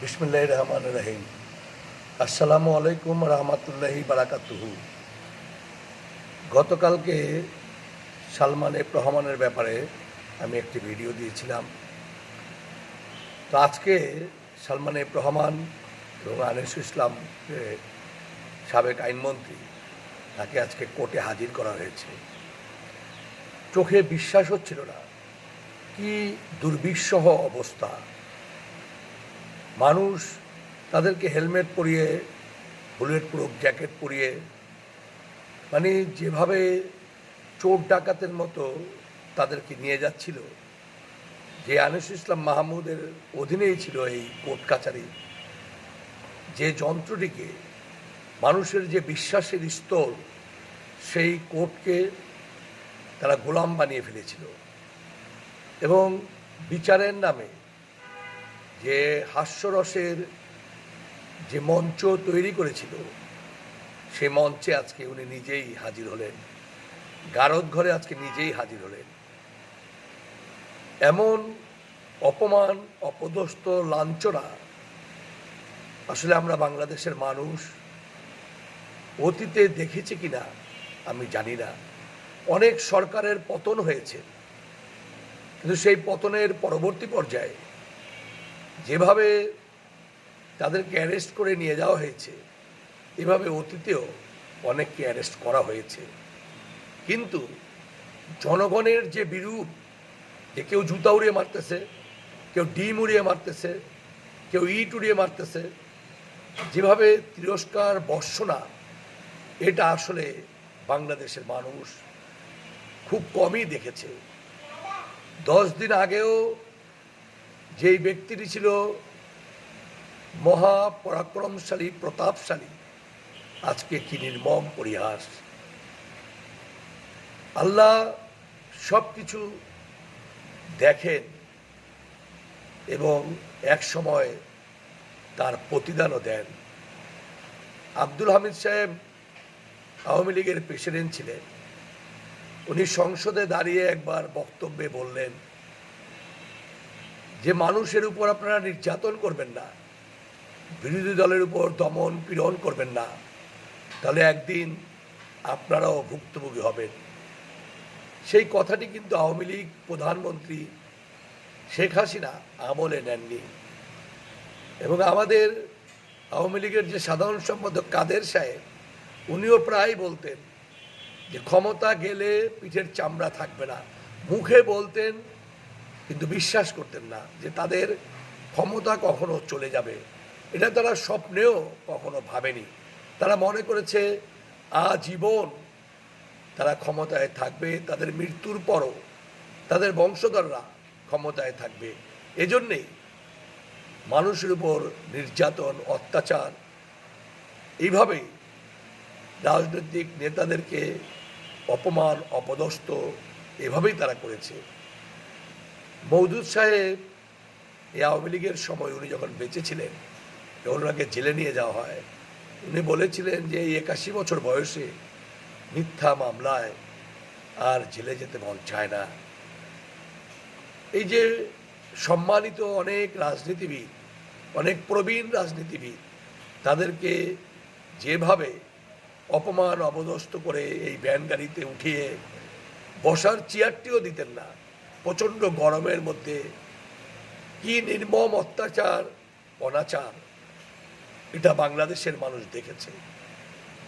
বিসমুল্লাহ রহমান রহিম। আসসালামু আলাইকুম রহমতুল্লাহি বারাকাতুহু। গতকালকে সালমান এফ রহমানের ব্যাপারে আমি একটি ভিডিও দিয়েছিলাম। তো আজকে সালমান এফ রহমান এবং আনিসুল ইসলাম সাবেক আইনমন্ত্রী তাকে আজকে কোর্টে হাজির করা হয়েছে। চোখে বিশ্বাস হচ্ছিল না। কি দুর্বিষহ অবস্থা। মানুষ তাদেরকে হেলমেট পরিয়ে, বুলেট প্রুফ জ্যাকেট পরিয়ে মানে যেভাবে চোর ডাকাতের মতো তাদেরকে নিয়ে যাচ্ছিল। যে আনিস ইসলাম মাহমুদের অধীনেই ছিল এই কোর্ট কাছারি যে যন্ত্রটিকে, মানুষের যে বিশ্বাসের স্তর, সেই কোর্টকে তারা গোলাম বানিয়ে ফেলেছিল। এবং বিচারের নামে যে হাস্যরসের যে মঞ্চ তৈরি করেছিল, সে মঞ্চে আজকে উনি নিজেই হাজির হলেন। গারদ ঘরে আজকে নিজেই হাজির হলেন। এমন অপমান, অপদস্থ, লাঞ্ছনা আসলে আমরা বাংলাদেশের মানুষ অতীতে দেখেছি কিনা আমি জানি না। অনেক সরকারের পতন হয়েছে, কিন্তু সেই পতনের পরবর্তী পর্যায়ে যেভাবে তাদেরকে অ্যারেস্ট করে নিয়ে যাওয়া হয়েছে, এভাবে অতীতেও অনেককে অ্যারেস্ট করা হয়েছে। কিন্তু জনগণের যে বিরূপ, যে কেউ জুতা উড়িয়ে মারতেছে, কেউ ডিম উড়িয়ে মারতেছে, কেউ ইট উড়িয়ে মারতেছে, যেভাবে তিরস্কার বর্ষনা এটা আসলে বাংলাদেশের মানুষ খুব কমই দেখেছে। দশ দিন আগেও যেই ব্যক্তিটি ছিল মহা পরাক্রমশালী, প্রতাপশালী, আজকে কি নির্মম পরিহাস। আল্লাহ সব কিছু দেখেন এবং এক সময় তার প্রতিদানও দেন। আব্দুল হামিদ সাহেব আওয়ামী লীগের প্রেসিডেন্ট ছিলেন। উনি সংসদে দাঁড়িয়ে একবার বক্তব্যে বললেন যে মানুষের উপর আপনারা নির্যাতন করবেন না, বিরোধী দলের উপর দমন পীড়ন করবেন না, তাহলে একদিন আপনারাও ভুক্তভোগী হবেন। সেই কথাটি কিন্তু আওয়ামী লীগ প্রধানমন্ত্রী শেখ হাসিনা আমলে নেননি। এবং আমাদের আওয়ামী লীগের যে সাধারণ সম্পাদক কাদের সাহেব, উনিও প্রায় বলতেন যে ক্ষমতা গেলে পিঠের চামড়া থাকবে না। মুখে বলতেন কিন্তু বিশ্বাস করতেন না যে তাদের ক্ষমতা কখনো চলে যাবে। এটা তারা স্বপ্নেও কখনো ভাবেনি। তারা মনে করেছে, আজীবন তারা ক্ষমতায় থাকবে, তাদের মৃত্যুর পরও তাদের বংশধররা ক্ষমতায় থাকবে। এজন্যেই মানুষের উপর নির্যাতন, অত্যাচার, এইভাবেই রাজনৈতিক নেতাদেরকে অপমান, অপদস্থ এভাবেই তারা করেছে। মৌদুদ সাহেব এই আওয়ামী লীগের সময় উনি যখন বেঁচে ছিলেন তখন ওনাকে জেলে নিয়ে যাওয়া হয়, উনি বলেছিলেন যে এই একাশি বছর বয়সে মিথ্যা মামলায় আর জেলে যেতে মন চায় না। এই যে সম্মানিত অনেক রাজনীতিবিদ, অনেক প্রবীণ রাজনীতিবিদ, তাদেরকে যেভাবে অপমান অবদস্ত করে এই ব্যান গাড়িতে উঠিয়ে বসার চেয়ারটিও দিতেন না প্রচণ্ড গরমের মধ্যে কি নির্মম অত্যাচার, অনাচার, এটা বাংলাদেশের মানুষ দেখেছে।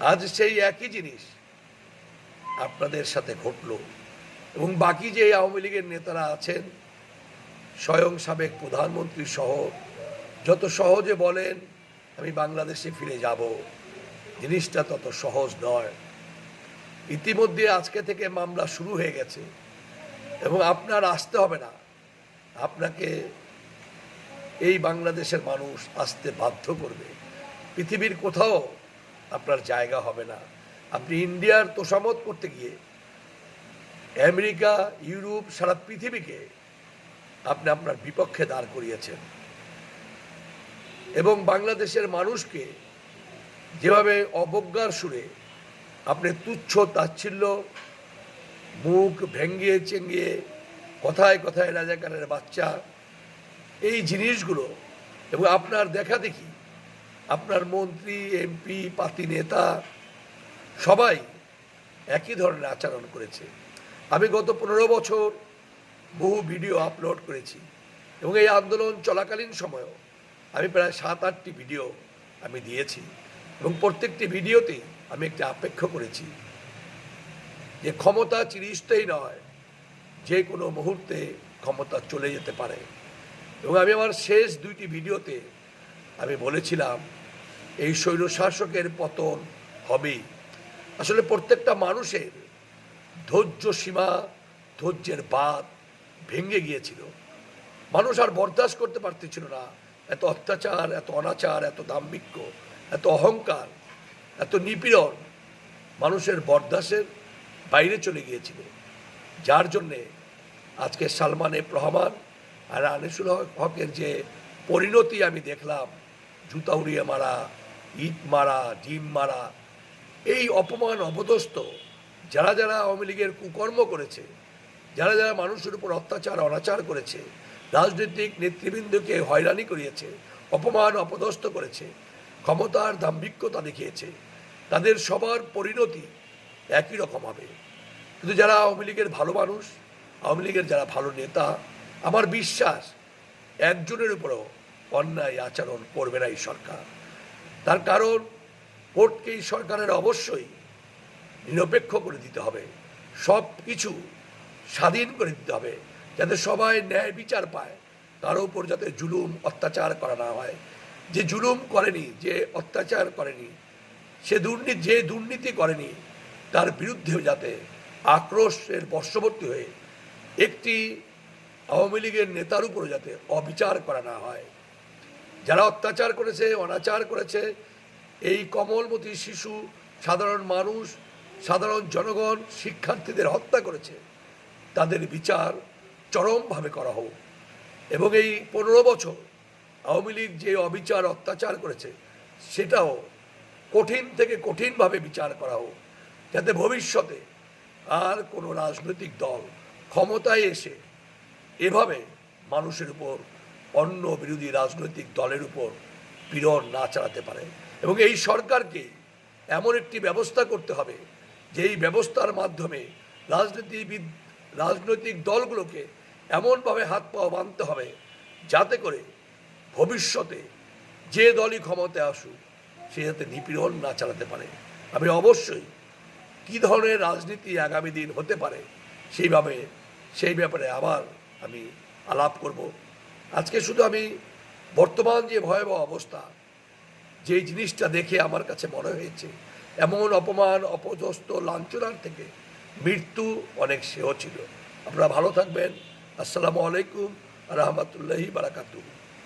আজ সেই একই জিনিস আপনাদের সাথে ঘটল এবং বাকি যে আওয়ামী লীগের নেতারা আছেন, স্বয়ং সাবেক প্রধানমন্ত্রী সহ যত সহজে বলেন, আমি বাংলাদেশে ফিরে যাব। জিনিসটা তত সহজ নয়। ইতিমধ্যে আজকে থেকে মামলা শুরু হয়ে গেছে। এবং আপনার আসতে হবে না। আপনাকে এই বাংলাদেশের মানুষ আসতে বাধ্য করবে। পৃথিবীর কোথাও আপনার জায়গা হবে না। আপনি ইন্ডিয়ার তোষামত করতে গিয়ে আমেরিকা, ইউরোপ সারা পৃথিবীকে আপনি আপনার বিপক্ষে দাঁড় করিয়েছেন। এবং বাংলাদেশের মানুষকে যেভাবে অবজ্ঞার সুরে আপনি তুচ্ছ তাচ্ছিল্য মুখ ভেঙ্গিয়ে চেঙ্গিয়ে কথায় কথায় রাজাকারের বাচ্চা। এই জিনিসগুলো এবং আপনার দেখা দেখি, আপনার মন্ত্রী, এমপি, পাতি নেতা, সবাই একই ধরনের আচরণ করেছে। আমি গত পনেরো বছর বহু ভিডিও আপলোড করেছি এবং এই আন্দোলন চলাকালীন সময়েও আমি প্রায় সাত, আটটি ভিডিও আমি দিয়েছি এবং প্রত্যেকটি ভিডিওতেই আমি একটি আপেক্ষ করেছি। যে ক্ষমতা চিরস্থায়ী নয়, যে কোনো মুহূর্তে ক্ষমতা চলে যেতে পারে। এবং আমি আমার শেষ দুইটি ভিডিওতে আমি বলেছিলাম, এই স্বৈরশাসকের পতন হবেই। আসলে প্রত্যেকটা মানুষের ধৈর্য সীমা, ধৈর্যের বাদ ভেঙে গিয়েছিল। মানুষ আর বরদাস্ত করতে পারতেছিল না। এত অত্যাচার, এত অনাচার, এত দাম্ভিক্য, এত অহংকার, এত নিপীড়ন মানুষের বরদাসের বাইরে চলে গিয়েছিল। যার জন্যে আজকে সালমান এফ রহমান আর আনিসুল হক- হকের যে পরিণতি আমি দেখলাম, জুতা উড়িয়ে মারা, ইট মারা, ডিম মারা, এই অপমান অপদস্থ যারা যারা আওয়ামী লীগের কুকর্ম করেছে, যারা যারা মানুষের উপর অত্যাচার, অনাচার করেছে, রাজনৈতিক নেতৃবৃন্দকে হয়রানি করিয়েছে, অপমান অপদস্থ করেছে, ক্ষমতার দাম্ভিক্যতা দেখিয়েছে, তাদের সবার পরিণতি একই রকম হবে। কিন্তু যারা আওয়ামী লীগের ভালো মানুষ, আওয়ামী লীগের যারা ভালো নেতা, আমার বিশ্বাস একজনের উপরও অন্যায় আচরণ করবে না এই সরকার। তার কারণ কোর্টকে এই সরকারের অবশ্যই নিরপেক্ষ করে দিতে হবে। সব কিছু স্বাধীন করে দিতে হবে যাতে সবাই ন্যায় বিচার পায় কারও উপর যাতে জুলুম অত্যাচার করা না হয়। যে জুলুম করেনি, যে অত্যাচার করেনি, সে দুর্নীতি, যে দুর্নীতি করেনি তার বিরুদ্ধে যাতে আক্রোশের বর্ষবর্তী হয়ে একটি আওয়ামী লীগের নেতার উপরে যাতে অবিচার করা না হয়। যারা অত্যাচার করেছে, অনাচার করেছে, এই কমলমতি শিশু, সাধারণ মানুষ, সাধারণ জনগণ, শিক্ষার্থীদের হত্যা করেছে, তাদের বিচার চরমভাবে করা হোক। এবং এই পনেরো বছর আওয়ামী লীগ যে অবিচার, অত্যাচার করেছে, সেটাও কঠিন থেকে কঠিনভাবে বিচার করা হোক। যাতে ভবিষ্যতে আর কোনো রাজনৈতিক দল ক্ষমতায় এসে এভাবে মানুষের উপর, অন্য বিরোধী রাজনৈতিক দলের উপর পীড়ন না চালাতে পারে। এবং এই সরকারকে এমন একটি ব্যবস্থা করতে হবে, যে এই ব্যবস্থার মাধ্যমে রাজনীতিবিদ, রাজনৈতিক দলগুলোকে এমনভাবে হাত পা বাঁধতে হবে, যাতে করে ভবিষ্যতে যে দলই ক্ষমতায় আসুক, সে যাতে নিপীড়ন না চালাতে পারে। আমি অবশ্যই কী ধরনের রাজনীতি আগামী দিন হতে পারে, সেইভাবে, সেই ব্যাপারে আবার আমি আলাপ করব। আজকে শুধু আমি বর্তমান যে ভয়াবহ অবস্থা, যেই জিনিসটা দেখে আমার কাছে মনে হয়েছে, এমন অপমান, অপদস্থ, লাঞ্ছনার থেকে মৃত্যু অনেক সেও ছিল। আপনারা ভালো থাকবেন। আসসালামু আলাইকুম, রহমতুল্লাহি বারাকাতুহ।